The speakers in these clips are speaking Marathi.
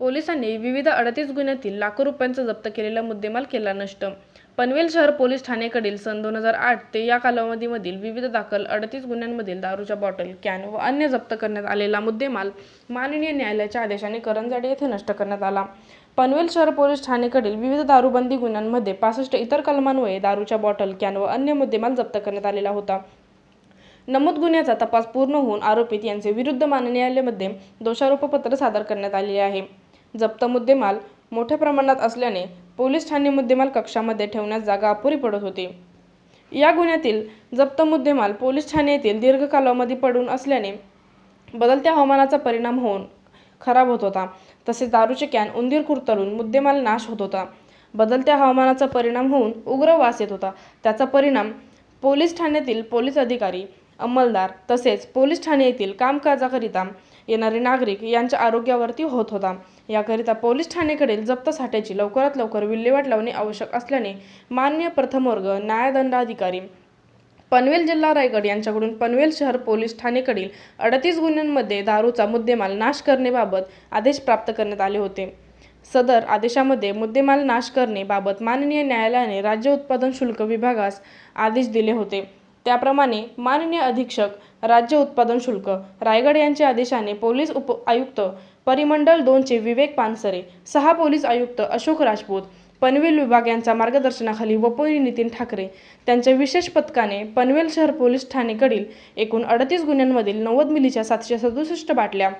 पोलिसांनी विविध अडतीस गुन्ह्यातील लाखो रुपयांचा जप्त केलेला मुद्देमाल केला नष्ट. पनवेल शहर पोलीस ठाणेकडील सन दोन हजार आठ ते या कालावधीमधील विविध दाखल अडतीस गुन्ह्यांमधील दारूच्या बॉटल कॅन व अन्य जप्त करण्यात आलेला मुद्देमाल माननीय न्यायालयाच्या आदेशाने करंजाडे येथे नष्ट करण्यात आला. पनवेल शहर पोलीस ठाणेकडील विविध दारूबंदी गुन्ह्यांमध्ये पासष्ट इतर कलमांमुळे दारूच्या बॉटल कॅन व अन्य मुद्देमाल जप्त करण्यात आलेला होता. नमूद गुन्ह्याचा तपास पूर्ण होऊन आरोपित यांचे विरुद्ध मान न्यायालयामध्ये दोषारोपपत्र सादर करण्यात आले आहे. जप्त मुद्देमाल मोठ्या प्रमाणात असल्याने पोलीस ठाणे मुद्देमाल कक्षामध्ये ठेवण्यास जागा अपुरी पडत होती. या गुन्ह्यातील जप्त मुद्देमाल पोलीस ठाणे येथील दीर्घ कालावधी पडून असल्याने बदलत्या हवामानाचा परिणाम होऊन खराब होत होता. तसेच दारूचे कॅन उंदीर कुरतळून मुद्देमाल नाश होत होता. बदलत्या हवामानाचा परिणाम होऊन उग्र वास येत होता. त्याचा परिणाम पोलीस ठाण्यातील पोलीस अधिकारी अंमलदार तसेच पोलीस ठाणे येथील कामकाजाकरिता येणारे नागरिक यांच्या आरोग्यावरती होत होता. याकरिता पोलीस ठाणेकडील जप्त साठ्याची लवकरात लवकर विल्हेवाट लावणे आवश्यक असल्याने मान्य प्रथमवर्ग न्यायदंडाधिकारी पनवेल जिल्हा रायगड यांच्याकडून पनवेल शहर पोलीस ठाणेकडील अडतीस गुन्ह्यांमध्ये दारूचा मुद्देमाल नाश करण्याबाबत आदेश प्राप्त करण्यात आले होते. सदर आदेशामध्ये मुद्देमाल नाश करणे बाबत माननीय न्यायालयाने राज्य उत्पादन शुल्क विभागास आदेश दिले होते. त्याप्रमाणे माननीय अधीक्षक राज्य उत्पादन शुल्क रायगड यांच्या आदेशाने पोलीस उप आयुक्त परिमंडल दोनचे विवेक पानसरे सहा पोलीस आयुक्त अशोक राजपूत पनवेल विभाग यांच्या मार्गदर्शनाखाली वपोरी नितीन ठाकरे त्यांच्या विशेष पथकाने पनवेल शहर पोलीस ठाणेकडील एकूण अडतीस गुन्ह्यांमधील नव्वद मिलीच्या सातशे सदुसष्ट बाटल्या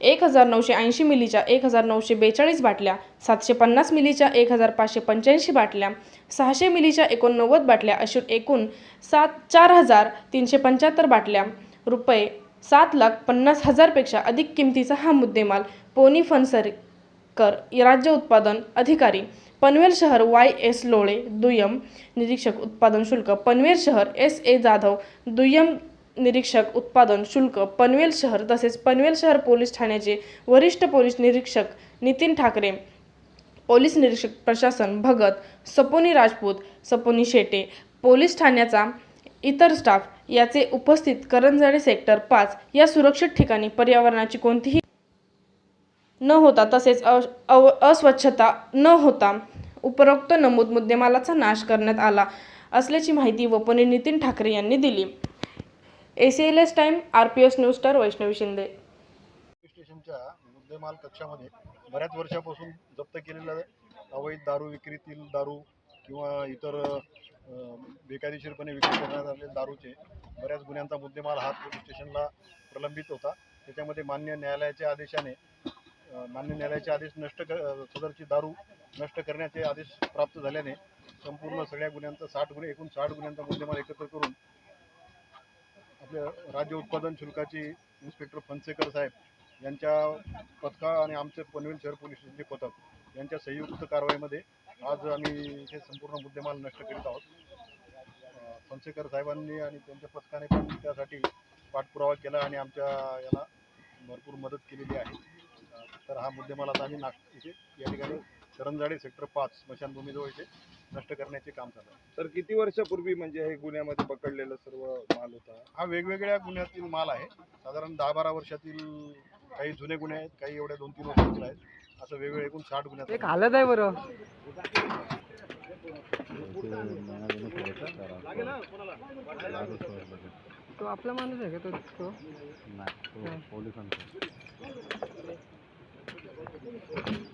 एक हजार नऊशे ऐंशी मिलीच्या एक हजार नऊशे बेचाळीस बाटल्या सातशे पन्नास मिलीच्या एक हजार पाचशे पंच्याऐंशी बाटल्या सहाशे मिलीच्या एकोणनव्वद बाटल्या अशी एकूण सात चार हजार तीनशे पंच्याहत्तर बाटल्या. रुपये सात लाख पन्नास हजारपेक्षा अधिक किमतीचा हा मुद्देमाल पोनी फनसरकर राज्य उत्पादन अधिकारी पनवेल शहर वाय एस लोळे दुय्यम निरीक्षक उत्पादन शुल्क पनवेल शहर एस ए जाधव दुय्यम निरीक्षक उत्पादन शुल्क पनवेल शहर तसेच पनवेल शहर पोलीस ठाण्याचे वरिष्ठ पोलीस निरीक्षक नितीन ठाकरे पोलीस निरीक्षक प्रशासन भगत सपोनी राजपूत सपोनी शेटे पोलीस ठाण्याचा इतर स्टाफ याचे उपस्थित करंजाडे सेक्टर पाच या सुरक्षित ठिकाणी पर्यावरणाची कोणतीही न होता तसेच अ अव अस्वच्छता न होता उपरोक्त नमूद मुद्देमालाचा नाश करण्यात आला असल्याची माहिती वपने नितीन ठाकरे यांनी दिली. A C L S time R P S news star Vaishnavi Shinde. स्टेशनच्या मुद्देमाल कक्षामध्ये बऱ्याच वर्षापासून जप्त केलेल्या अवैध दारू विक्रीतील दारू किंवा इतर बेकायदेशीरपणे विक्री करण्यात आलेले दारूचे बऱ्याच गुन्ह्यांचा मुद्देमाल हा पोलीस स्टेशनला प्रलंबित होता. त्याच्यामध्ये मान्य न्यायालयाच्या आदेशाने मान्य न्यायालयाचे आदेश नष्ट कर सदरची दारू नष्ट करण्याचे आदेश प्राप्त झाल्याने संपूर्ण सगळ्या गुन्ह्यांचा साठ गुन्हे एकूण साठ गुन्ह्यांचा मुद्देमाल एकत्र करून आपल्या राज्य उत्पादन शुल्काचे इन्स्पेक्टर फनसेकर साहेब यांच्या पथका आणि आमचे पनवेल शहर पोलीस स्टेशनचे पथक यांच्या संयुक्त कारवाईमध्ये आज आम्ही हे संपूर्ण मुद्देमाल नष्ट करीत आहोत. फणसेकर फनसेकर साहेबांनी आणि त्यांच्या पथकाने पण त्यासाठी पाठपुरावा केला आणि आमच्या याला भरपूर मदत केलेली आहे. तर हा मुद्देमाल आता आम्ही नाग इथे या ठिकाणी करंजाडे सेक्टर पाच स्मशानभूमीजवळ इथे नष्ट करण्याचे काम चालू आहे. तर किती वर्षापूर्वी म्हणजे हे गुन्ह्यामध्ये पकडलेलं सर्व माल होता? हा वेगवेगळ्या गुन्ह्यातील माल आहे. साधारण दहा बारा वर्षातील काही जुने गुन्हे आहेत काही एवढ्या दोन तीन वर्षातील आहेत. असं वेगवेगळे एकूण साठ गुन्ह्यात एक हालत आहे बरं. तो आपला माणूस आहे का तो? तो? साहेब